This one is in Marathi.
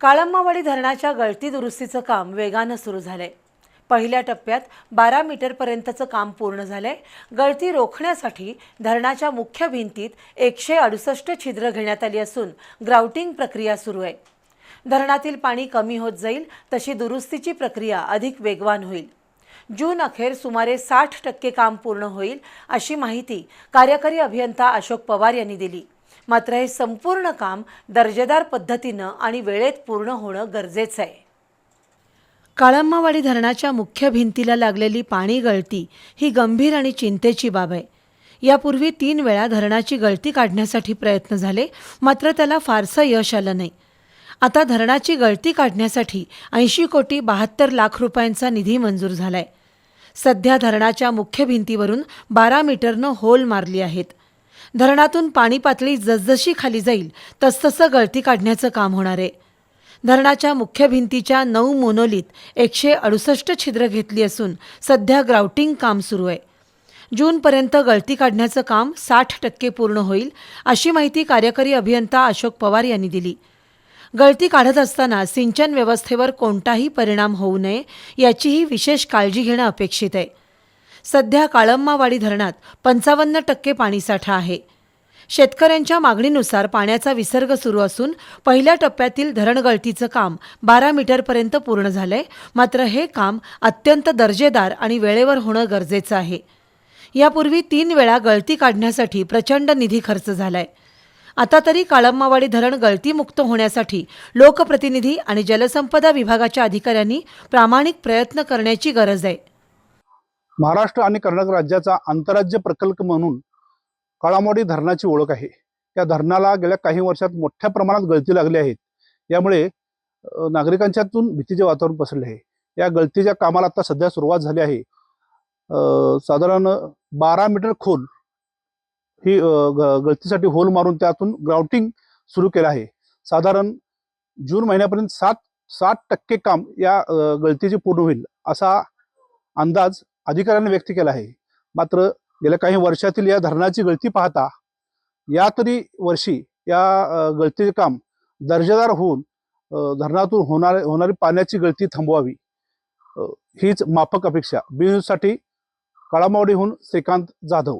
काळंबावाडी धरणाच्या गळती दुरुस्तीचं काम वेगानं सुरू झालंय. पहिल्या टप्प्यात बारा मीटरपर्यंतचं काम पूर्ण झालंय. गळती रोखण्यासाठी धरणाच्या मुख्य भिंतीत एकशे अडुसष्ट छिद्र घेण्यात आली असून ग्राउटिंग प्रक्रिया सुरू आहे. धरणातील पाणी कमी होत जाईल तशी दुरुस्तीची प्रक्रिया अधिक वेगवान होईल. जून अखेर सुमारे साठ टक्के काम पूर्ण होईल अशी माहिती कार्यकारी अभियंता अशोक पवार यांनी दिली. मात्र हे संपूर्ण काम दर्जेदार पद्धतीनं आणि वेळेत पूर्ण होणं गरजेचं आहे. काळंबावाडी धरणाच्या मुख्य भिंतीला लागलेली पाणी गळती ही गंभीर आणि चिंतेची बाब आहे. यापूर्वी तीन वेळा धरणाची गळती काढण्यासाठी प्रयत्न झाले मात्र त्याला फारसं यश आलं नाही. आता धरणाची गळती काढण्यासाठी ऐंशी कोटी बहात्तर लाख रुपयांचा निधी मंजूर झालाय. सध्या धरणाच्या मुख्य भिंतीवरून बारा मीटरनं होल मारली आहेत. धरणातून पाणी पातळी जसजशी खाली जाईल तसतसं गळती काढण्याचं काम होणार आहे. धरणाच्या मुख्य भिंतीच्या नऊ मोनोलीत एकशे अडुसष्ट छिद्र घेतली असून सध्या ग्राउटिंग काम सुरू आहे. जूनपर्यंत गळती काढण्याचं काम साठ टक्के पूर्ण होईल अशी माहिती कार्यकारी अभियंता अशोक पवार यांनी दिली. गळती काढत असताना सिंचन व्यवस्थेवर कोणताही परिणाम होऊ नये याचीही विशेष काळजी घेणं अपेक्षित आहे. सध्या काळंबावाडी धरणात पंचावन्न टक्के पाणीसाठा आहे. शेतकऱ्यांच्या मागणीनुसार पाण्याचा विसर्ग सुरू असून पहिल्या टप्प्यातील धरण गळतीचं काम बारा मीटरपर्यंत पूर्ण झालंय. मात्र हे काम अत्यंत दर्जेदार आणि वेळेवर होणं गरजेचं आहे. यापूर्वी तीन वेळा गळती काढण्यासाठी प्रचंड निधी खर्च झालाय. आता तरी काळंमावाडी धरण गळतीमुक्त होण्यासाठी लोकप्रतिनिधी आणि जलसंपदा विभागाच्या अधिकाऱ्यांनी प्रामाणिक प्रयत्न करण्याची गरज आहे. महाराष्ट्र आणि कर्नाटक राज्याचा आंतरराज्य प्रकल्प म्हणून काळामोडी धरणाची ओळख आहे. त्या धरणाला गेल्या काही वर्षात मोठ्या प्रमाणात गळती लागली आहेत यामुळे नागरिकांच्यातून भीतीचे वातावरण पसरले आहे. या गळतीच्या कामाला आता सध्या सुरुवात झाली आहे. साधारण बारा मीटर खोल ही ग- गळतीसाठी होल मारून त्यातून ग्राउटिंग सुरू केलं आहे. साधारण जून महिन्यापर्यंत सात साठ टक्के काम या गळतीचे पूर्ण होईल असा अंदाज अधिकाऱ्यांनी व्यक्त केला आहे. मात्र गेल्या काही वर्षातील या धरणाची गळती पाहता या तरी वर्षी या गळतीचे काम दर्जेदार होऊन धरणातून होणार होणारी पाण्याची गळती थांबवावी हीच माफक अपेक्षा. साठी काळामावडीहून श्रीकांत जाधव.